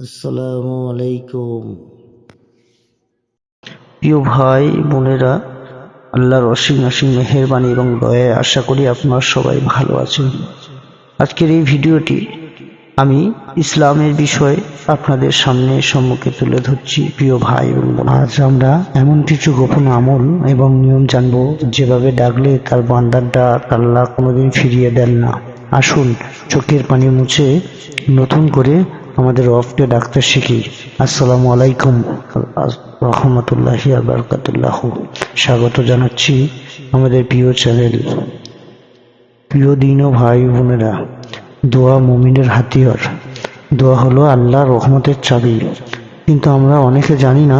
আসসালামু আলাইকুম। প্রিয় ভাই, বোনেরা, আল্লাহর অসীম অসীম মেহেরবানি এবং দয়ায় আশা করি আপনারা সবাই ভালো আছেন। আজকের এই ভিডিওটি আমি ইসলামের বিষয়ে আপনাদের সামনে সম্মুখে তুলে ধরছি। প্রিয় ভাই এবং আজ আমরা এমন কিছু গোপন আমল এবং নিয়ম জানব, যেভাবে ডাকলে তার বান্দার ডাক আল্লাহ কোনোদিন ফিরিয়ে দেন না। আসুন, চোখের পানি মুছে নতুন করে আমাদের রবকে ডাকতে শিখি। আসসালামু আলাইকুম। রহমতুল্লাহ আবরকাতুল্লাহ স্বাগত জানাচ্ছি আমাদের প্রিয় চ্যানেল। প্রিয় দিন ও ভাই বোনেরা, দোয়া মুমিনের হাতিয়ার। দোয়া হলো আল্লাহর রহমতের চাবি। কিন্তু আমরা অনেকে জানি না,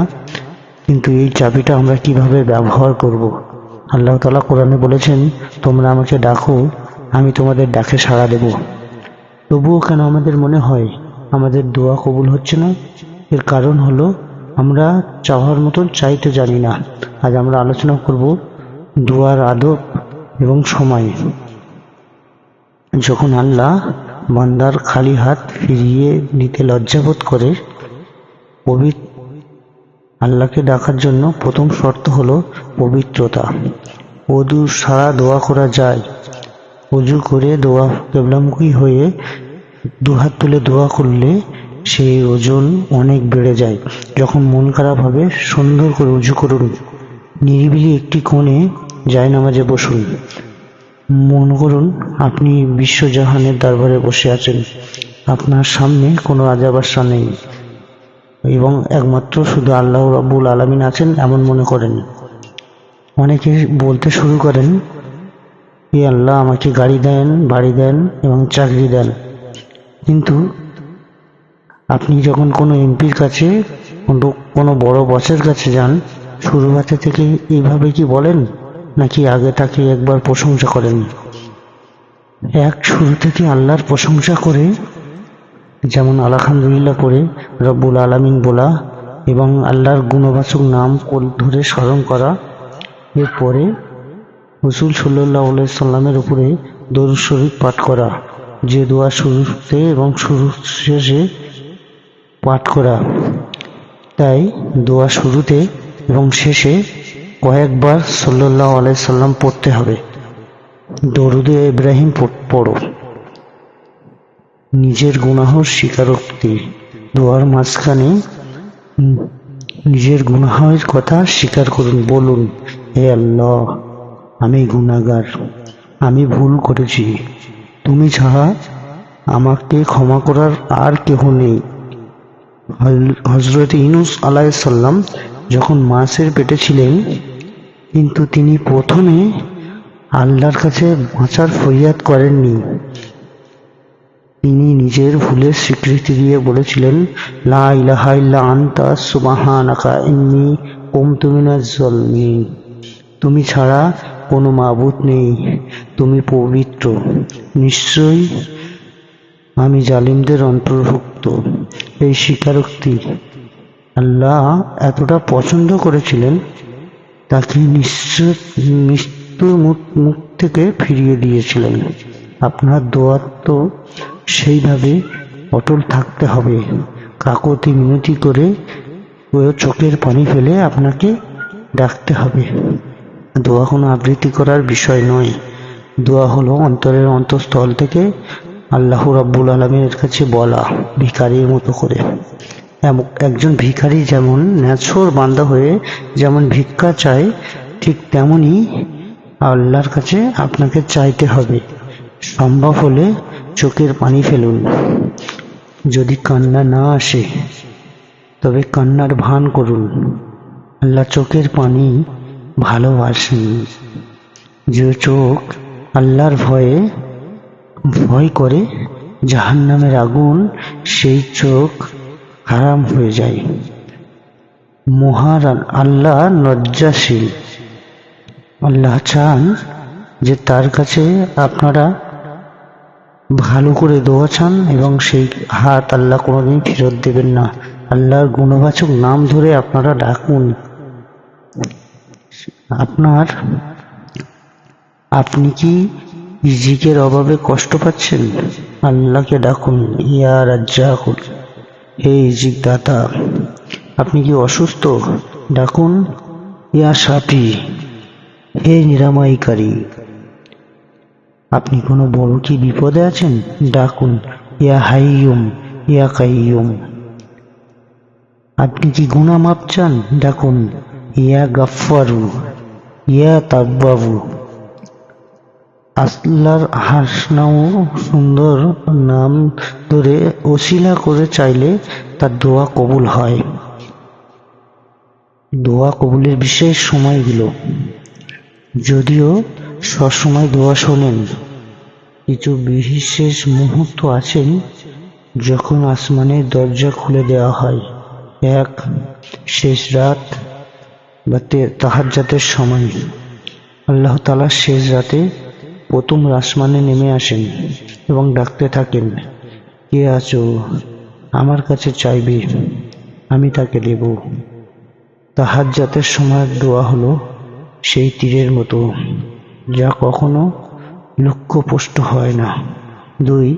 কিন্তু এই চাবিটা আমরা কীভাবে ব্যবহার করব। আল্লাহ তালা কোরআনে বলেছেন, তোমরা আমাকে ডাকো, আমি তোমাদের ডাকে সাড়া দেব। তবুও কেন আমাদের মনে হয় আমাদের দোয়া কবুল হচ্ছে না। এর কারণ হলো, আমরা চাওয়ার মতন চাইতে জানি না। আজ আমরা আলোচনা করব দোয়ার আদব এবং সময়। যখন আল্লাহ বান্দার খালি হাত ফিরিয়ে নিতে লজ্জাবোধ করে পবিত্র আল্লাহকে ডাকার জন্য প্রথম শর্ত হলো পবিত্রতা। অদু সারা দোয়া করা যায়। অজু করে দোয়া কেবলামুখী হয়ে দুহাত তুলে দোয়া করলে সেই ওজন অনেক বেড়ে যায়। যখন মন খারাপ হবে, সুন্দর করে উজু করুন। নিরিবিলি একটি কোণে যায় নামাজে বসুন। মনে করুন, আপনি বিশ্বজাহানের দরবারে বসে আছেন। আপনার সামনে কোনো রাজাবাসা নেই। এবং একমাত্র শুধু আল্লাহ রাব্বুল আলমিন আছেন এমন মনে করেন। অনেকে বলতে শুরু করেন, হে আল্লাহ, আমাকে গাড়ি দেন, বাড়ি দেন এবং চাকরি দেন। কিন্তু আপনি যখন কোনো এমপির কাছে, কোনো বড় বসের কাছে যান শুরু হাতে থেকে এইভাবে কি বলেন, নাকি আগে তাকে একবার প্রশংসা করেন? এক শুরু থেকে আল্লাহর প্রশংসা করে, যেমন আলহামদুলিল্লাহ করে, রব্বুল আলমিন বলা, এবং আল্লাহর গুণবাচক নাম ধরে স্মরণ করা। এরপরে রসুল সাল্লাহ সাল্লামের উপরে দরুদ শরীফ পাঠ করা। যে দোয়া শুরুতে এবং শুরু শেষে পাঠ করা। তাই দোয়া শুরুতে এবং শেষে কয়েকবার সাল্লাহ আলাইসাল্লাম পড়তে হবে। দরুদে ইব্রাহিম পড়ো নিজের গুনাহর স্বীকারোক্তি। দোয়ার মাঝখানে নিজের গুনাহের কথা স্বীকার করুন, বলুন, হে আল্লাহ, আমি গুনাগার আমি ভুল করেছি। তুমি ছাড়া আমাকে ক্ষমা করার আর কেহ নেই। হজরত ইনুস আলাইসাল্লাম যখন মাছের পেটে ছিলেন, কিন্তু তিনি প্রথমে আল্লাহর কাছে বাঁচার ফরিয়াদ করেননি। তিনি নিজের ভুলের স্বীকৃতি দিয়ে বলেছিলেন, লা ইলাহা ইল্লা আনতা, সুবহানাকা, ইন্নী তুমি ছাড়া কোনো মাবুদ নেই, তুমি পবিত্র। নিশ্চয়ই আমি জালিমদের অন্তর্ভুক্ত। এই স্বীকারোক্তি আল্লাহ এতটা পছন্দ করেছিলেন তাকে নিশ্চয় মৃত্যুর মুখ থেকে ফিরিয়ে দিয়েছিলেন? আপনার দোয়ার তো সেইভাবে অটল থাকতে হবে। কাকতি মিনতি করে চোখের পানি ফেলে আপনাকে ডাকতে হবে। দোয়া কোনো আবৃত্তি করার বিষয় নয়। দোয়া হলো অন্তরের অন্তঃস্থল থেকে আল্লাহ রাব্বুল আলমের কাছে বলা ভিকারির মতো করে। একজন ভিখারি যেমন ন্যাছর বান্দা হয়ে যেমন ভিক্ষা চায়, ঠিক তেমনই আল্লাহর কাছে আপনাকে চাইতে হবে। সম্ভব হলে চোখের পানি ফেলুন। যদি কান্না না আসে, তবে কান্নার ভান করুন। আল্লাহ চোখের পানি ভালোবাসেন যে চোখ আল্লাহর ভয়ে ভয় করে জাহান নামের আগুন, সেই চোখ হারাম হয়ে যায়। মহারান আল্লাহ লজ্জাশীল আল্লাহ চান যে তার কাছে আপনারা ভালো করে দোয়া চান এবং সেই হাত আল্লাহ কোনোদিন ফেরত দেবেন না। আল্লাহর গুণবাচক নাম ধরে আপনারা ডাকুন। আপনার, আপনি কি রিজিকের অভাবে কষ্ট পাচ্ছেন? আল্লাহকে ডাকুন, ইয়া রাজ্জাকুল। হে রিজিক দাতা আপনি কি অসুস্থ? ডাকুন, ইয়া সাফি। হে নিরাময়কারী, আপনি কোনো বড় কি বিপদে আছেন? ডাকুন, ইয়া হাইয়ুম, ইয়া কাইয়ুম। আপনি কি গুণা মাপ চান? ডাকুন ইয়া গাফফারু ইয়া তাব্বাবু আল্লাহর হাসনাও সুন্দর নাম ধরে ওসিলা করে চাইলে তার দোয়া কবুল হয়। দোয়া কবুলের বিশেষ সময়গুলো যদিও সবসময় দোয়া শোনেন। কিছু বিশেষ মুহূর্ত আছেন যখন আসমানের দরজা খুলে দেওয়া হয়। এক, শেষ রাত বা তাহাজ্জাতের সময়। আল্লাহ তালা শেষ রাতে প্রথম আসমানে নেমে আসেন এবং ডাকতে থাকেন, কে আছো? আমার কাছে চাইবে, আমি তাকে দেব। তাহাজ্জাতের সময়ের দোয়া হলো সেই তীরের মতো, যা কখনো লক্ষ্যপুষ্ট হয় না। দুই,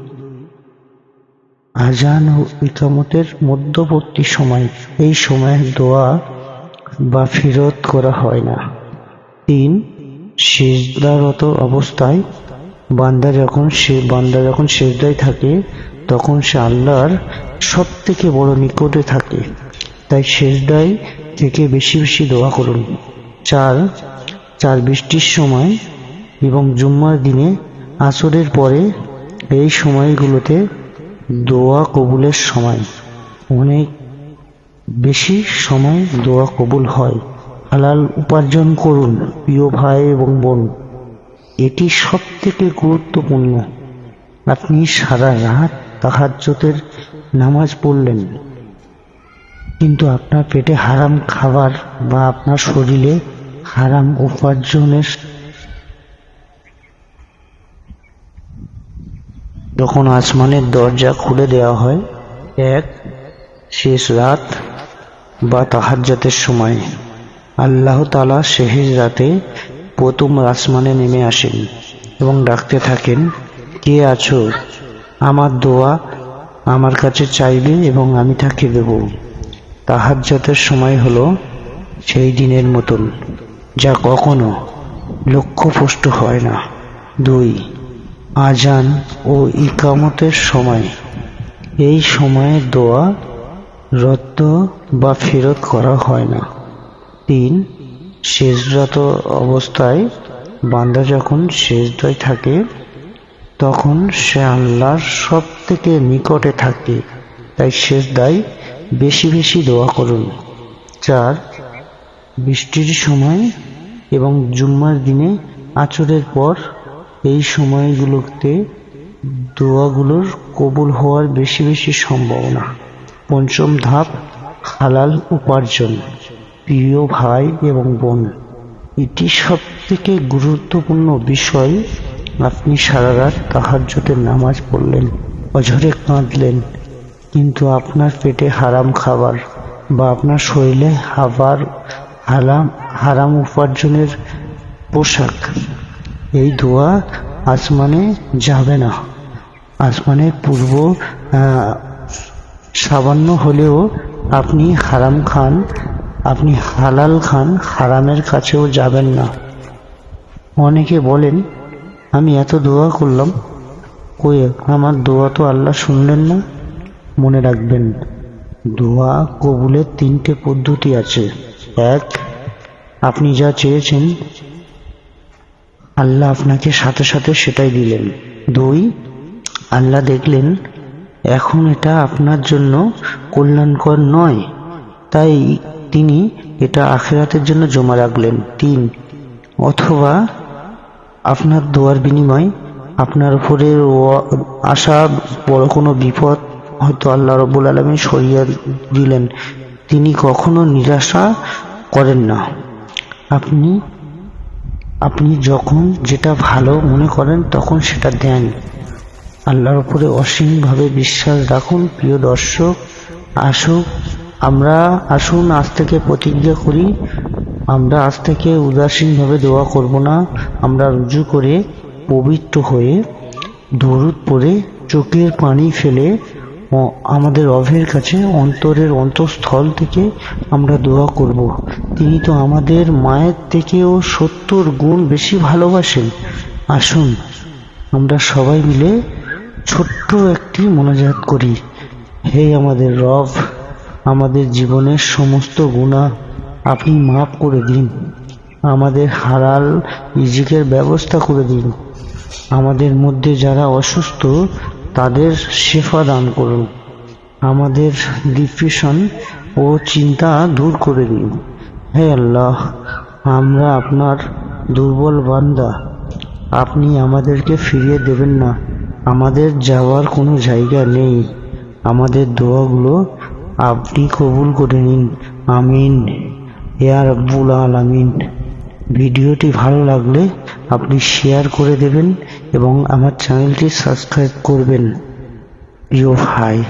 আজান ও ইকামতের মধ্যবর্তী সময়। এই সময়ের দোয়া বা ফিরত করা হয় না। তিন, সেজদারত অবস্থায় বান্দা যখন সে, বান্দা যখন সেজদায় থাকে, তখন সে আল্লাহর সব থেকে বড় নিকটে থাকে। তাই সেজদায় থেকে বেশি বেশি দোয়া করুন। চার চার বৃষ্টির সময় এবং জুম্মার দিনে আসরের পরে এই সময়গুলোতে দোয়া কবুলের সময়। অনেক বেশি সময় দোয়া কবুল হয়। হালাল উপার্জন করুন প্রিয় ভাই এবং বোন। এটি সব থেকে গুরুত্বপূর্ণ। আপনি সারা রাত তাহাজ্জতের নামাজ পড়লেন। কিন্তু আপনার পেটে হারাম খাবার বা আপনার শরীরে হারাম উপার্জনের যখন আসমানের দরজা খুলে দেওয়া হয়, এক শেষ রাত বা তাহাজ্জাতের সময়। আল্লাহ তালা শেষ রাতে প্রথম আসমানে নেমে আসেন এবং ডাকতে থাকেন, কে আছো? আমার দোয়া আমার কাছে চাইবে এবং আমি তাকে দেব। তাহাজ্জাতের সময় হলো সেই দিনের মতন, যা কখনো লক্ষ্যপুষ্ট হয় না। দুই, আজান ও ইকামতের সময়। এই সময়ে দোয়া রদ্দ বা ফেরত করা হয় না। তিন শেষরত অবস্থায় বান্দা যখন শেষদায় থাকে, তখন সে আল্লাহর সব থেকে নিকটে থাকে। তাই শেষদায় বেশি বেশি দোয়া করুন। চার, বৃষ্টির সময় এবং জুম্মার দিনে আচরের পর এই সময়গুলোতে দোয়াগুলোর কবুল হওয়ার বেশি বেশি সম্ভাবনা। পঞ্চম ধাপ, হালাল উপার্জন, প্রিয় ভাই এবং বোন। এটি সব থেকে গুরুত্বপূর্ণ বিষয়। আপনি সারা রাত তাহাজ্জুদের নামাজ পড়লেন, অঝরে কাঁদলেন, কিন্তু আপনার পেটে হারাম খাবার বা আপনার শরীরে হাবার হারাম হারাম উপার্জনের পোশাক। এই দোয়া আসমানে যাবে না। আসমানের পূর্ব সামান্য হলেও আপনি হারাম খান, আপনি হালাল খান, হারামের কাছেও যাবেন না। অনেকে বলেন, আমি এত দোয়া করলাম, কই আমার দোয়া তো আল্লাহ শুনলেন না? মনে রাখবেন, দোয়া কবুলের তিনটে পদ্ধতি আছে। এক, আপনি যা চেয়েছেন, আল্লাহ আপনাকে সাথে সাথে সেটাই দিলেন। দুই, আল্লাহ দেখলেন এখন এটা আপনার জন্য কল্যাণকর নয়। তাই তিনি এটা আখেরাতের জন্য জমা রাখলেন। তিন, অথবা আপনার দোয়ার বিনিময় আপনার উপরে আসা বড় কোনো বিপদ হয়তো আল্লাহ রব্বুল আলমী সরিয়ে দিলেন। তিনি কখনো নিরাশা করেন না। আপনি আপনি যখন যেটা ভালো মনে করেন তখন সেটা দেন। আল্লাহর উপরে অসীমভাবে বিশ্বাস রাখুন, প্রিয় দর্শক। আসুক, আমরা আসুন, আজ থেকে প্রতিজ্ঞা করি, আমরা আজ থেকে উদাসীনভাবে দোয়া করব না। আমরা রুজু করে, পবিত্র হয়ে, দরুদ পরে চোখের পানি ফেলে আমাদের অভের কাছে, অন্তরের অন্তঃস্থল থেকে আমরা দোয়া করব। তিনি তো আমাদের মায়ের থেকেও সত্তর গুণ বেশি ভালোবাসেন। আসুন, আমরা সবাই মিলে ছোট্ট একটি মোনাজাত করি। হে আমাদের রব, আমাদের জীবনের সমস্ত গুণা আপনি মাফ করে দিন। আমাদের হারাল রিজিকের ব্যবস্থা করে দিন। আমাদের মধ্যে যারা অসুস্থ, তাদের শেফা দান করুন। আমাদের ডিপ্রেশন ও চিন্তা দূর করে দিন। হে আল্লাহ, আমরা আপনার দুর্বল বান্দা। আপনি আমাদেরকে ফিরিয়ে দেবেন না। আমাদের যাওয়ার কোনো জায়গা নেই। আমাদের দোয়াগুলো আপনি কবুল করে নিন। আমিন। ইয়া আল আমিন ভিডিওটি ভালো লাগলে আপনি শেয়ার করে দেবেন এবং আমার চ্যানেলটি সাবস্ক্রাইব করবেন। প্রিয় ভাই